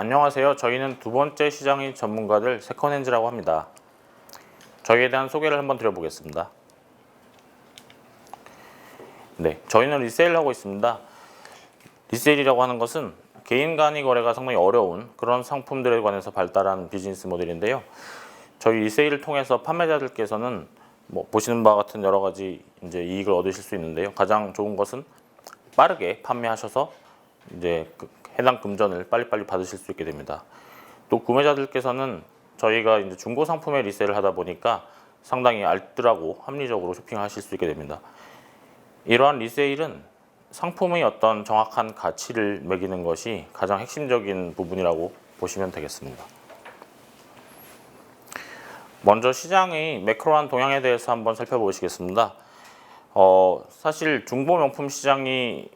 네, 안녕하세요. 저희는 두 번째 시장인 전문가들 세컨핸즈라고 합니다. 저희에 대한 소개를 한번 드려보겠습니다. 네, 저희는 리세일을 하고 있습니다. 리세일이라고 하는 것은 개인 간의 거래가 상당히 어려운 그런 상품들에 관해서 발달한 비즈니스 모델인데요. 저희 리세일을 통해서 판매자들께서는 뭐 보시는 바와 같은 여러 가지 이제 이익을 얻으실 수 있는데요. 가장 좋은 것은 빠르게 판매하셔서 이제 그 해당 금전을 빨리빨리 받으실 수 있게 됩니다. 또 구매자들께서는 저희가 이제 중고 상품의 리세일을 하다 보니까 상당히 알뜰하고 합리적으로 쇼핑하실 수 있게 됩니다. 이러한 리세일은 상품의 어떤 정확한 가치를 매기는 것이 가장 핵심적인 부분이라고 보시면 되겠습니다. 먼저 시장의 매크로한 동향에 대해서 한번 살펴보시겠습니다. 어, 사실 중고 명품 시장이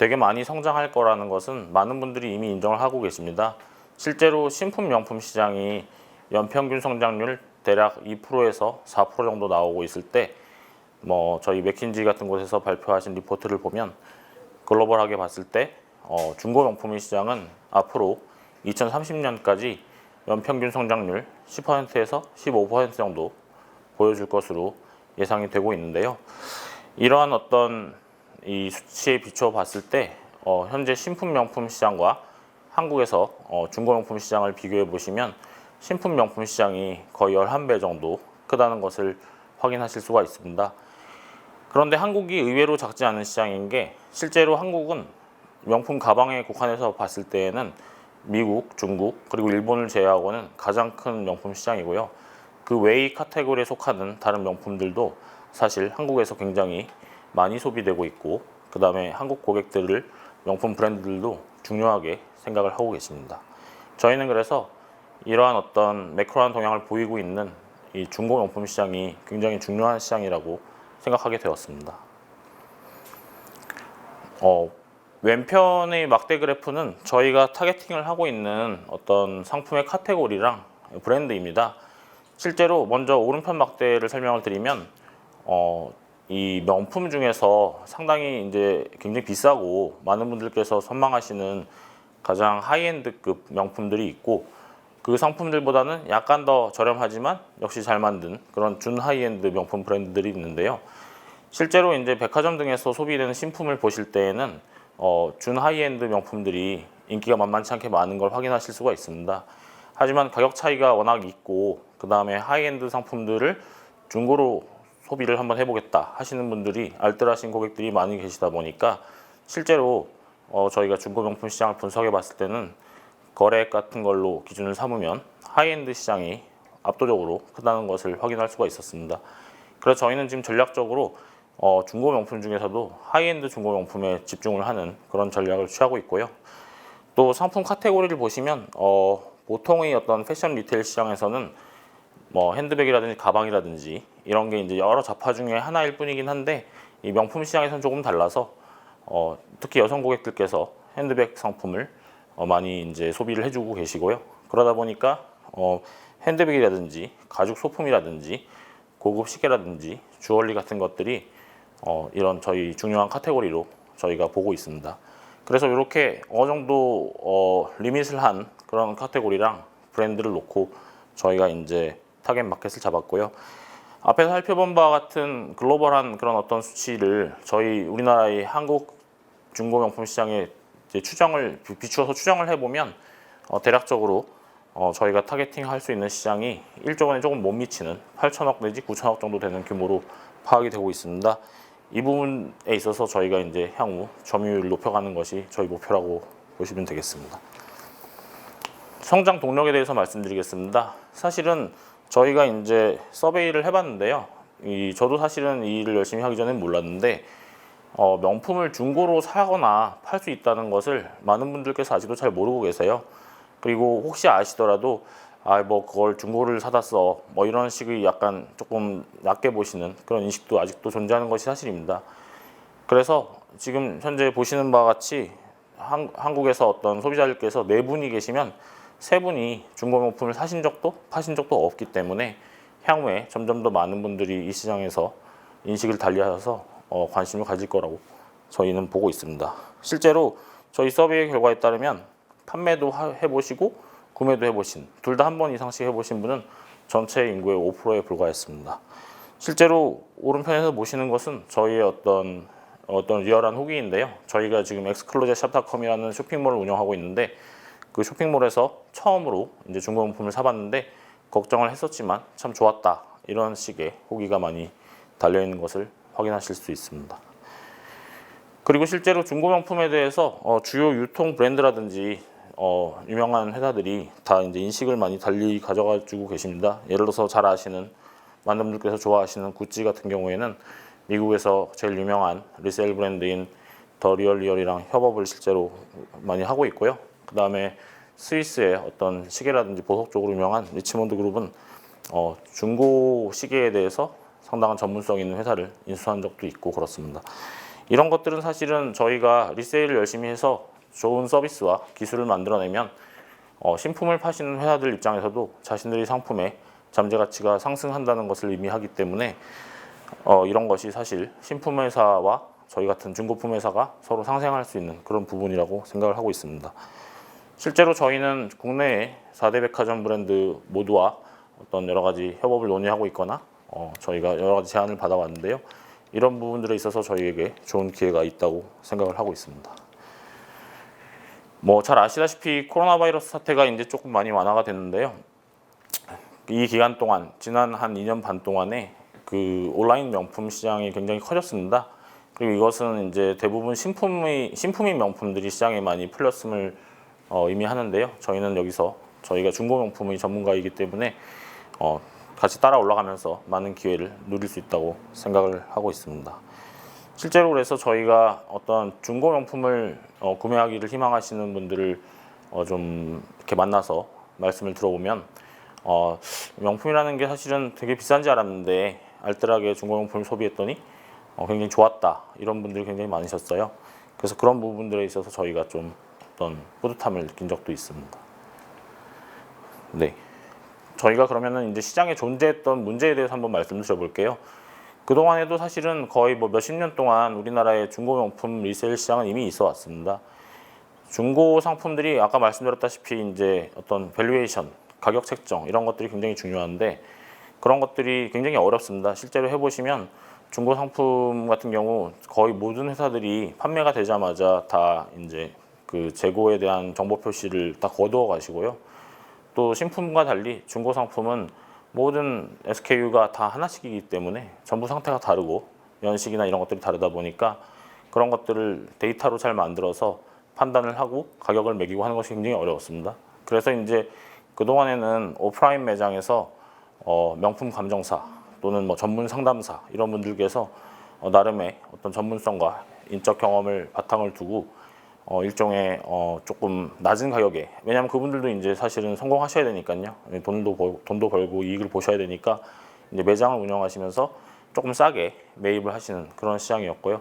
되게 많이 성장할 거라는 것은 많은 분들이 이미 인정을 하고 계십니다. 실제로 신품 명품 시장이 연평균 성장률 대략 2%에서 4% 정도 나오고 있을 때, 뭐 저희 맥킨지 같은 곳에서 발표하신 리포트를 보면 글로벌하게 봤을 때 어, 중고 명품의 시장은 앞으로 2030년까지 연평균 성장률 10%에서 15% 정도 보여줄 것으로 예상이 되고 있는데요. 이러한 어떤 이 수치에 비춰 봤을 때 어, 현재 신품 명품 시장과 한국에서 어, 중고 명품 시장을 비교해 보시면 신품 명품 시장이 거의 11배 정도 크다는 것을 확인하실 수가 있습니다. 그런데 한국이 의외로 작지 않은 시장인 게 실제로 한국은 명품 가방에 국한해서 봤을 때에는 미국, 중국 그리고 일본을 제외하고는 가장 큰 명품 시장이고요. 그 외의 카테고리에 속하는 다른 명품들도 사실 한국에서 굉장히 많이 소비되고 있고 그 다음에 한국 고객들을 명품 브랜드들도 중요하게 생각을 하고 계십니다. 저희는 그래서 이러한 어떤 매크로한 동향을 보이고 있는 이 중고 명품 시장이 굉장히 중요한 시장이라고 생각하게 되었습니다. 어, 왼편의 막대 그래프는 저희가 타겟팅을 하고 있는 어떤 상품의 카테고리랑 브랜드입니다. 실제로 먼저 오른편 막대를 설명을 드리면 어, 이 명품 중에서 상당히 이제 굉장히 비싸고 많은 분들께서 선망하시는 가장 하이엔드급 명품들이 있고 그 상품들보다는 약간 더 저렴하지만 역시 잘 만든 그런 준 하이엔드 명품 브랜드들이 있는데요. 실제로 이제 백화점 등에서 소비되는 신품을 보실 때에는 어, 준 하이엔드 명품들이 인기가 만만치 않게 많은 걸 확인하실 수가 있습니다. 하지만 가격 차이가 워낙 있고 그 다음에 하이엔드 상품들을 중고로 소비를 한번 해보겠다 하시는 분들이 알뜰하신 고객들이 많이 계시다 보니까 실제로 어, 저희가 중고 명품 시장을 분석해 봤을 때는 거래액 같은 걸로 기준을 삼으면 하이엔드 시장이 압도적으로 크다는 것을 확인할 수가 있었습니다. 그래서 저희는 지금 전략적으로 어, 중고 명품 중에서도 하이엔드 중고 명품에 집중을 하는 그런 전략을 취하고 있고요. 또 상품 카테고리를 보시면 어, 보통의 어떤 패션 리테일 시장에서는 뭐 핸드백이라든지 가방이라든지 이런 게 이제 여러 잡화 중에 하나일 뿐이긴 한데 이 명품 시장에서는 조금 달라서 어, 특히 여성 고객들께서 핸드백 상품을 어, 많이 이제 소비를 해주고 계시고요. 그러다 보니까 어, 핸드백이라든지 가죽 소품이라든지 고급 시계라든지 주얼리 같은 것들이 어, 이런 저희 중요한 카테고리로 저희가 보고 있습니다. 그래서 이렇게 어느 정도 어, 리밋을 한 그런 카테고리랑 브랜드를 놓고 저희가 이제 타겟 마켓을 잡았고요. 앞에서 살펴본 바와 같은 글로벌한 그런 어떤 수치를 저희 우리나라의 한국 중고 명품 시장에 추정을 비- 비추어서 추정을 해보면 어, 대략적으로 어, 저희가 타겟팅 할 수 있는 시장이 1조 원에 조금 못 미치는 8천억 내지 9천억 정도 되는 규모로 파악이 되고 있습니다. 이 부분에 있어서 저희가 이제 향후 점유율을 높여가는 것이 저희 목표라고 보시면 되겠습니다. 성장 동력에 대해서 말씀드리겠습니다. 사실은 저희가 이제 서베이를 해봤는데요. 이 저도 사실은 이 일을 열심히 하기 전엔 몰랐는데 어, 명품을 중고로 사거나 팔 수 있다는 것을 많은 분들께서 아직도 잘 모르고 계세요. 그리고 혹시 아시더라도 아 뭐 그걸 중고를 사다 써뭐 이런 식의 약간 조금 낮게 보시는 그런 인식도 아직도 존재하는 것이 사실입니다. 그래서 지금 현재 보시는 바와 같이 한, 한국에서 어떤 소비자들께서 네 분이 계시면 세 분이 중고명품을 사신 적도 파신 적도 없기 때문에 향후에 점점 더 많은 분들이 이 시장에서 인식을 달리하셔서 어, 관심을 가질 거라고 저희는 보고 있습니다. 실제로 저희 서베이 결과에 따르면 판매도 하- 해보시고 구매도 해보신 둘 다 한 번 이상씩 해보신 분은 전체 인구의 5%에 불과했습니다. 실제로 오른편에서 보시는 것은 저희의 어떤 어떤 리얼한 후기인데요. 저희가 지금 엑스클로젯 샵닷컴이라는 쇼핑몰을 운영하고 있는데 그 쇼핑몰에서 처음으로 이제 중고용품을 사봤는데 걱정을 했었지만 참 좋았다 이런 식의 후기가 많이 달려 있는 것을 확인하실 수 있습니다. 그리고 실제로 중고명품에 대해서 어, 주요 유통 브랜드라든지 어, 유명한 회사들이 다 이제 인식을 많이 달리 가져가지고 계십니다. 예를 들어서 잘 아시는 많은 분들께서 좋아하시는 구찌 같은 경우에는 미국에서 제일 유명한 리셀 브랜드인 더 리얼리얼이랑 협업을 실제로 많이 하고 있고요. 그 다음에 스위스의 어떤 시계라든지 보석 쪽으로 유명한 리치몬드 그룹은 어, 중고 시계에 대해서 상당한 전문성 있는 회사를 인수한 적도 있고 그렇습니다. 이런 것들은 사실은 저희가 리세일을 열심히 해서 좋은 서비스와 기술을 만들어내면 어, 신품을 파시는 회사들 입장에서도 자신들의 상품의 잠재 가치가 상승한다는 것을 의미하기 때문에 어, 이런 것이 사실 신품 회사와 저희 같은 중고품 회사가 서로 상생할 수 있는 그런 부분이라고 생각을 하고 있습니다. 실제로 저희는 국내의 4대 백화점 브랜드 모두와 어떤 여러 가지 협업을 논의하고 있거나 어, 저희가 여러 가지 제안을 받아왔는데요. 이런 부분들에 있어서 저희에게 좋은 기회가 있다고 생각을 하고 있습니다. 뭐 잘 아시다시피 코로나 바이러스 사태가 이제 조금 많이 완화가 됐는데요. 이 기간 동안 지난 한 2년 반 동안에 그 온라인 명품 시장이 굉장히 커졌습니다. 그리고 이것은 이제 대부분 신품의 신품인 명품들이 시장에 많이 풀렸음을 어, 의미하는데요. 저희는 여기서 저희가 중고 명품의 전문가이기 때문에 어, 같이 따라 올라가면서 많은 기회를 누릴 수 있다고 생각을 하고 있습니다. 실제로 그래서 저희가 어떤 중고 명품을 어, 구매하기를 희망하시는 분들을 어, 좀 이렇게 만나서 말씀을 들어보면 어, 명품이라는 게 사실은 되게 비싼지 알았는데 알뜰하게 중고 명품을 소비했더니 어, 굉장히 좋았다 이런 분들이 굉장히 많으셨어요. 그래서 그런 부분들에 있어서 저희가 좀 어떤 뿌듯함을 느낀 적도 있습니다. 네. 저희가 그러면은 이제 시장에 존재했던 문제에 대해서 한번 말씀을 드려볼게요. 그동안에도 사실은 거의 뭐 몇십 년 동안 우리나라의 중고 명품 리세일 시장은 이미 있어 왔습니다. 중고 상품들이 아까 말씀드렸다시피 이제 어떤 밸류에이션, 가격 책정 이런 것들이 굉장히 중요한데 그런 것들이 굉장히 어렵습니다. 실제로 해보시면 중고 상품 같은 경우 거의 모든 회사들이 판매가 되자마자 다 이제 그 재고에 대한 정보 표시를 다 거두어 가시고요. 또 신품과 달리 중고 상품은 모든 SKU가 다 하나씩이기 때문에 전부 상태가 다르고 연식이나 이런 것들이 다르다 보니까 그런 것들을 데이터로 잘 만들어서 판단을 하고 가격을 매기고 하는 것이 굉장히 어려웠습니다. 그래서 이제 그동안에는 오프라인 매장에서 어, 명품 감정사 또는 뭐 전문 상담사 이런 분들께서 어, 나름의 어떤 전문성과 인적 경험을 바탕을 두고 어, 일종의 어, 조금 낮은 가격에. 왜냐하면 그분들도 이제 사실은 성공하셔야 되니까요. 돈도 벌, 돈도 벌고 이익을 보셔야 되니까 이제 매장을 운영하시면서 조금 싸게 매입을 하시는 그런 시장이었고요.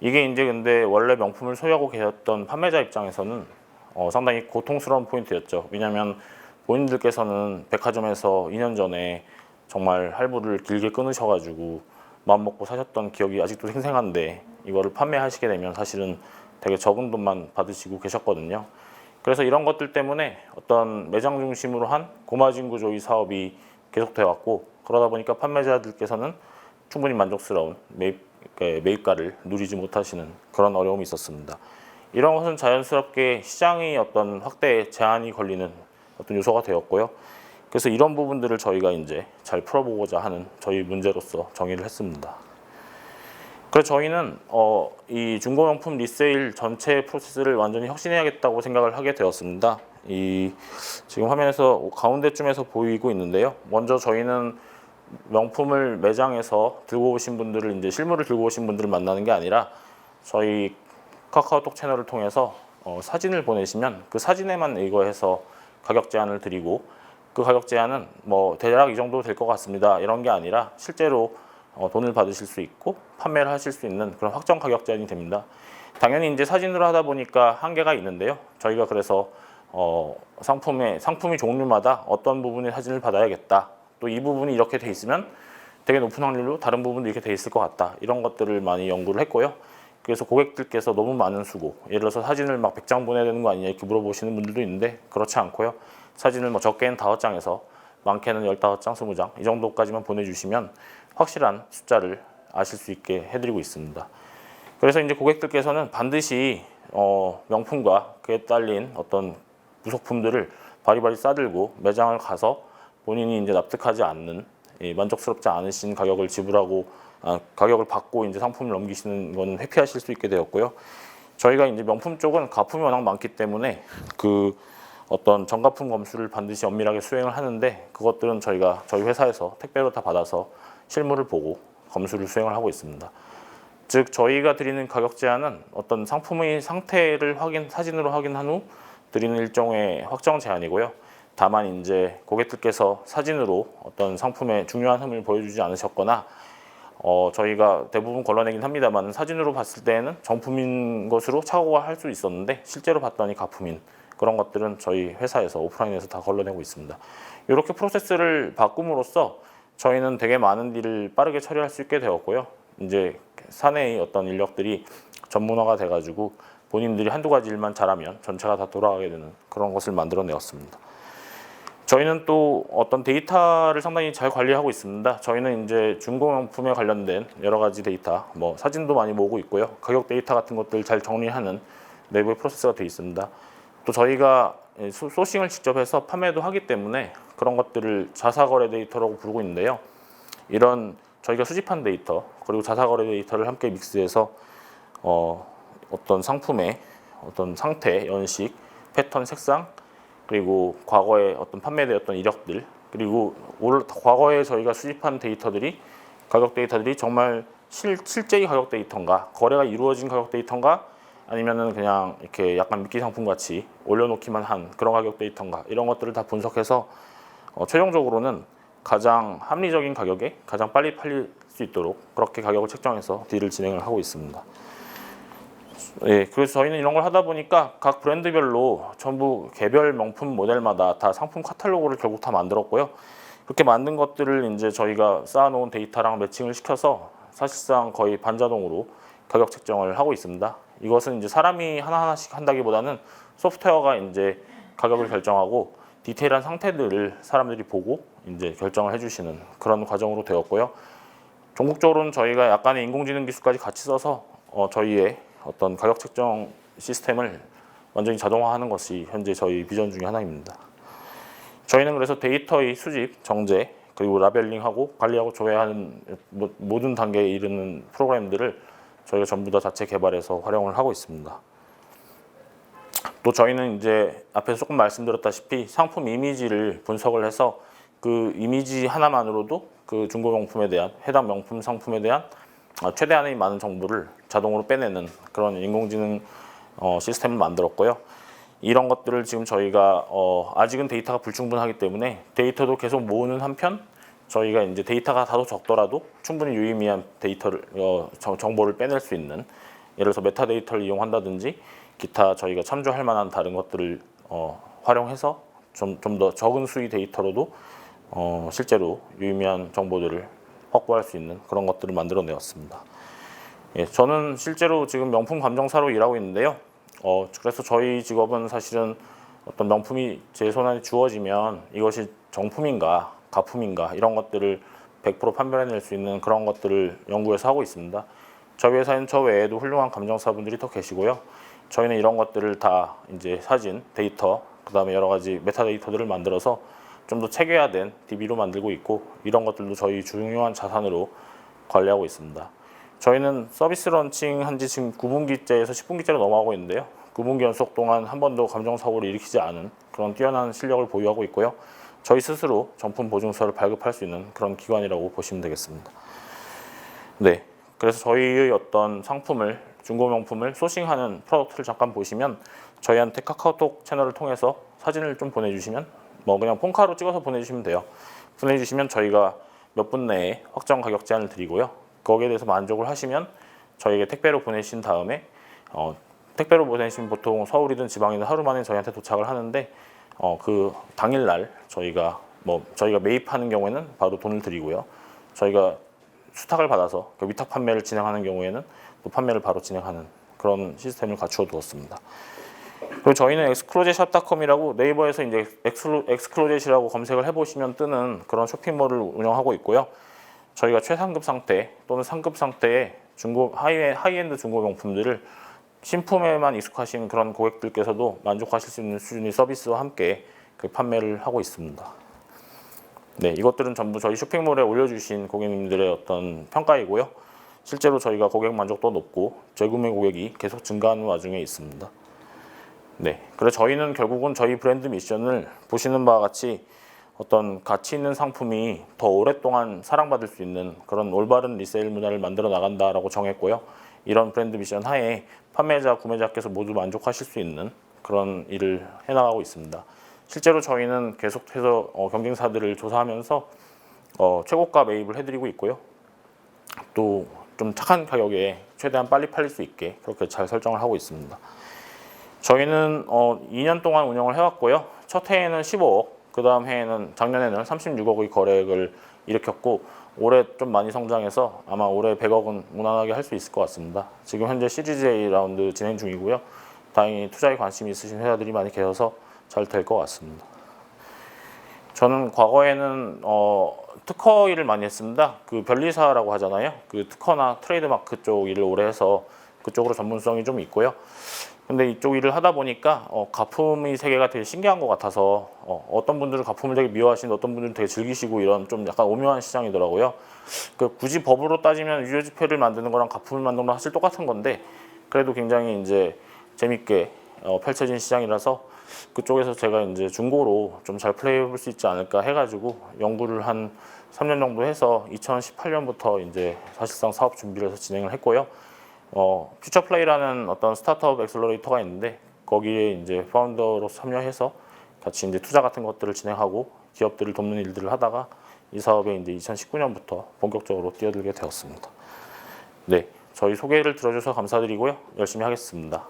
이게 이제 근데 원래 명품을 소유하고 계셨던 판매자 입장에서는 어, 상당히 고통스러운 포인트였죠. 왜냐하면 본인들께서는 백화점에서 2년 전에 정말 할부를 길게 끊으셔가지고 마음 먹고 사셨던 기억이 아직도 생생한데 이거를 판매하시게 되면 사실은 되게 적은 돈만 받으시고 계셨거든요. 그래서 이런 것들 때문에 어떤 매장 중심으로 한 고마진 구조의 사업이 계속돼 왔고 그러다 보니까 판매자들께서는 충분히 만족스러운 매입, 그 매입가를 누리지 못하시는 그런 어려움이 있었습니다. 이런 것은 자연스럽게 시장의 어떤 확대에 제한이 걸리는 어떤 요소가 되었고요. 그래서 이런 부분들을 저희가 이제 잘 풀어보고자 하는 저희 문제로서 정의를 했습니다. 그래서 저희는 어, 이 중고명품 리세일 전체 프로세스를 완전히 혁신해야겠다고 생각을 하게 되었습니다. 이 지금 화면에서 가운데쯤에서 보이고 있는데요. 먼저 저희는 명품을 매장에서 들고 오신 분들을 이제 실물을 들고 오신 분들을 만나는 게 아니라 저희 카카오톡 채널을 통해서 어, 사진을 보내시면 그 사진에만 이거해서 가격 제한을 드리고 그 가격 제한은 뭐 대략 이 정도 될 것 같습니다. 이런 게 아니라 실제로 어, 돈을 받으실 수 있고 판매를 하실 수 있는 그런 확정 가격 제한이 됩니다. 당연히 이제 사진으로 하다 보니까 한계가 있는데요. 저희가 그래서 어, 상품의 상품의 종류마다 어떤 부분의 사진을 받아야겠다. 또 이 부분이 이렇게 돼 있으면 되게 높은 확률로 다른 부분도 이렇게 돼 있을 것 같다. 이런 것들을 많이 연구를 했고요. 그래서 고객들께서 너무 많은 수고, 예를 들어서 사진을 막 100장 보내야 되는 거 아니냐 이렇게 물어보시는 분들도 있는데 그렇지 않고요. 사진을 뭐 적게는 5장에서 많게는 15장, 20장 이 정도까지만 보내주시면 확실한 숫자를 아실 수 있게 해드리고 있습니다. 그래서 이제 고객들께서는 반드시 어, 명품과 그에 딸린 어떤 부속품들을 바리바리 싸들고 매장을 가서 본인이 이제 납득하지 않는 예, 만족스럽지 않으신 가격을 지불하고 아, 가격을 받고 이제 상품을 넘기시는 건 회피하실 수 있게 되었고요. 저희가 이제 명품 쪽은 가품이 워낙 많기 때문에 그 어떤 정가품 검수를 반드시 엄밀하게 수행을 하는데 그것들은 저희가 저희 회사에서 택배로 다 받아서 실물을 보고 검수를 수행을 하고 있습니다. 즉 저희가 드리는 가격 제한은 어떤 상품의 상태를 확인 사진으로 확인한 후 드리는 일종의 확정 제한이고요. 다만 이제 고객들께서 사진으로 어떤 상품의 중요한 흠을 보여주지 않으셨거나 어, 저희가 대부분 걸러내긴 합니다만 사진으로 봤을 때는 정품인 것으로 착오가 할수 있었는데 실제로 봤더니 가품인 그런 것들은 저희 회사에서 오프라인에서 다 걸러내고 있습니다. 이렇게 프로세스를 바꿈으로써 저희는 되게 많은 일을 빠르게 처리할 수 있게 되었고요. 이제 사내의 어떤 인력들이 전문화가 돼가지고 본인들이 한두 가지 일만 잘하면 전체가 다 돌아가게 되는 그런 것을 만들어내었습니다. 저희는 또 어떤 데이터를 상당히 잘 관리하고 있습니다. 저희는 이제 중고명품에 관련된 여러 가지 데이터, 뭐 사진도 많이 모으고 있고요. 가격 데이터 같은 것들 잘 정리하는 내부의 프로세스가 되어 있습니다. 또 저희가 소- 소싱을 직접 해서 판매도 하기 때문에 그런 것들을 자사거래 데이터라고 부르고 있는데요. 이런 저희가 수집한 데이터 그리고 자사거래 데이터를 함께 믹스해서 어, 어떤 상품의 어떤 상태, 연식, 패턴, 색상 그리고 과거에 어떤 판매되었던 이력들 그리고 올 과거에 저희가 수집한 데이터들이 가격 데이터들이 정말 실, 실제의 가격 데이터인가 거래가 이루어진 가격 데이터인가 아니면은 그냥 이렇게 약간 미끼 상품 같이 올려놓기만 한 그런 가격 데이터인가 이런 것들을 다 분석해서 어, 최종적으로는 가장 합리적인 가격에 가장 빨리 팔릴 수 있도록 그렇게 가격을 책정해서 딜을 진행을 하고 있습니다. 예, 그래서 저희는 이런 걸 하다 보니까 각 브랜드별로 전부 개별 명품 모델마다 다 상품 카탈로그를 결국 다 만들었고요. 그렇게 만든 것들을 이제 저희가 쌓아놓은 데이터랑 매칭을 시켜서 사실상 거의 반자동으로 가격 책정을 하고 있습니다. 이것은 이제 사람이 하나하나씩 한다기보다는 소프트웨어가 이제 가격을 결정하고 디테일한 상태들을 사람들이 보고 이제 결정을 해주시는 그런 과정으로 되었고요. 종국적으로는 저희가 약간의 인공지능 기술까지 같이 써서 어, 저희의 어떤 가격 책정 시스템을 완전히 자동화하는 것이 현재 저희 비전 중에 하나입니다. 저희는 그래서 데이터의 수집, 정제, 그리고 라벨링하고 관리하고 조회하는 모- 모든 단계에 이르는 프로그램들을 저희가 전부 다 자체 개발해서 활용을 하고 있습니다. 또 저희는 이제 앞에서 조금 말씀드렸다시피 상품 이미지를 분석을 해서 그 이미지 하나만으로도 그 중고 명품에 대한 해당 명품 상품에 대한 아, 최대한의 많은 정보를 자동으로 빼내는 그런 인공지능 어, 시스템을 만들었고요. 이런 것들을 지금 저희가 어, 아직은 데이터가 불충분하기 때문에 데이터도 계속 모으는 한편 저희가 이제 데이터가 다소 적더라도 충분히 유의미한 데이터를 어, 정- 정보를 빼낼 수 있는 예를 들어서 메타데이터를 이용한다든지 기타 저희가 참조할 만한 다른 것들을 어, 활용해서 좀 좀 더 적은 수의 데이터로도 어, 실제로 유의미한 정보들을 확보할 수 있는 그런 것들을 만들어내었습니다. 예, 저는 실제로 지금 명품 감정사로 일하고 있는데요. 어, 그래서 저희 직업은 사실은 어떤 명품이 제 손안에 주어지면 이것이 정품인가 가품인가 이런 것들을 100% 판별해낼 수 있는 그런 것들을 연구해서 하고 있습니다. 저희 회사는 저 외에도 훌륭한 감정사분들이 더 계시고요. 저희는 이런 것들을 다 이제 사진, 데이터, 그다음에 여러 가지 메타데이터들을 만들어서 좀 더 체계화된 DB로 만들고 있고 이런 것들도 저희 중요한 자산으로 관리하고 있습니다. 저희는 서비스 런칭 한지 지금 9분기째에서 10분기째로 넘어가고 있는데요. 9분기 연속 동안 한 번도 감정 사고를 일으키지 않은 그런 뛰어난 실력을 보유하고 있고요. 저희 스스로 정품 보증서를 발급할 수 있는 그런 기관이라고 보시면 되겠습니다. 네. 그래서 저희의 어떤 상품을 중고 명품을 소싱하는 프로덕트를 잠깐 보시면 저희한테 카카오톡 채널을 통해서 사진을 좀 보내주시면 뭐 그냥 폰카로 찍어서 보내주시면 돼요. 보내주시면 저희가 몇 분 내에 확정 가격 제한을 드리고요. 거기에 대해서 만족을 하시면 저희에게 택배로 보내신 다음에 어, 택배로 보내시면 보통 서울이든 지방이든 하루 만에 저희한테 도착을 하는데 어, 그 당일날 저희가 뭐 저희가 매입하는 경우에는 바로 돈을 드리고요. 저희가 수탁을 받아서 그 위탁 판매를 진행하는 경우에는 또 판매를 바로 진행하는 그런 시스템을 갖추어 두었습니다. 그리고 저희는 엑스클로젯샵닷컴이라고 네이버에서 이제 엑스클로, 엑스클로젯이라고 검색을 해보시면 뜨는 그런 쇼핑몰을 운영하고 있고요. 저희가 최상급 상태 또는 상급 상태의 중고 하이, 하이엔드 중고 명품들을 신품에만 익숙하신 그런 고객들께서도 만족하실 수 있는 수준의 서비스와 함께 그 판매를 하고 있습니다. 네, 이것들은 전부 저희 쇼핑몰에 올려주신 고객님들의 어떤 평가이고요. 실제로 저희가 고객 만족도 높고 재구매 고객이 계속 증가하는 와중에 있습니다. 네, 그래서 저희는 결국은 저희 브랜드 미션을 보시는 바와 같이 어떤 가치 있는 상품이 더 오랫동안 사랑받을 수 있는 그런 올바른 리세일 문화를 만들어 나간다라고 정했고요. 이런 브랜드 미션 하에 판매자, 구매자께서 모두 만족하실 수 있는 그런 일을 해나가고 있습니다. 실제로 저희는 계속해서 어, 경쟁사들을 조사하면서 어, 최고가 매입을 해드리고 있고요. 또 좀 착한 가격에 최대한 빨리 팔릴 수 있게 그렇게 잘 설정을 하고 있습니다. 저희는 어, 2년 동안 운영을 해왔고요. 첫 해에는 15억, 그 다음 해에는 작년에는 36억의 거래액을 일으켰고 올해 좀 많이 성장해서 아마 올해 100억은 무난하게 할 수 있을 것 같습니다. 지금 현재 시리즈 A 라운드 진행 중이고요. 다행히 투자에 관심이 있으신 회사들이 많이 계셔서 잘 될 것 같습니다. 저는 과거에는 어, 특허 일을 많이 했습니다. 그 변리사라고 하잖아요. 그 특허나 트레이드마크 쪽 일을 오래 해서 그쪽으로 전문성이 좀 있고요. 근데 이쪽 일을 하다 보니까 어, 가품의 세계가 되게 신기한 것 같아서 어, 어떤 분들은 가품을 되게 미워하시는데 어떤 분들은 되게 즐기시고 이런 좀 약간 오묘한 시장이더라고요. 그 굳이 법으로 따지면 유효지폐를 만드는 거랑 가품을 만드는 거랑 사실 똑같은 건데 그래도 굉장히 이제 재밌게 어, 펼쳐진 시장이라서 그쪽에서 제가 이제 중고로 좀 잘 플레이해 볼 수 있지 않을까 해가지고 연구를 한 3년 정도 해서 2018년부터 이제 사실상 사업 준비를 해서 진행을 했고요. 어, 퓨처 플레이라는 어떤 스타트업 엑셀러레이터가 있는데 거기에 이제 파운더로 참여해서 같이 이제 투자 같은 것들을 진행하고 기업들을 돕는 일들을 하다가 이 사업에 이제 2019년부터 본격적으로 뛰어들게 되었습니다. 네, 저희 소개를 들어줘서 감사드리고요. 열심히 하겠습니다.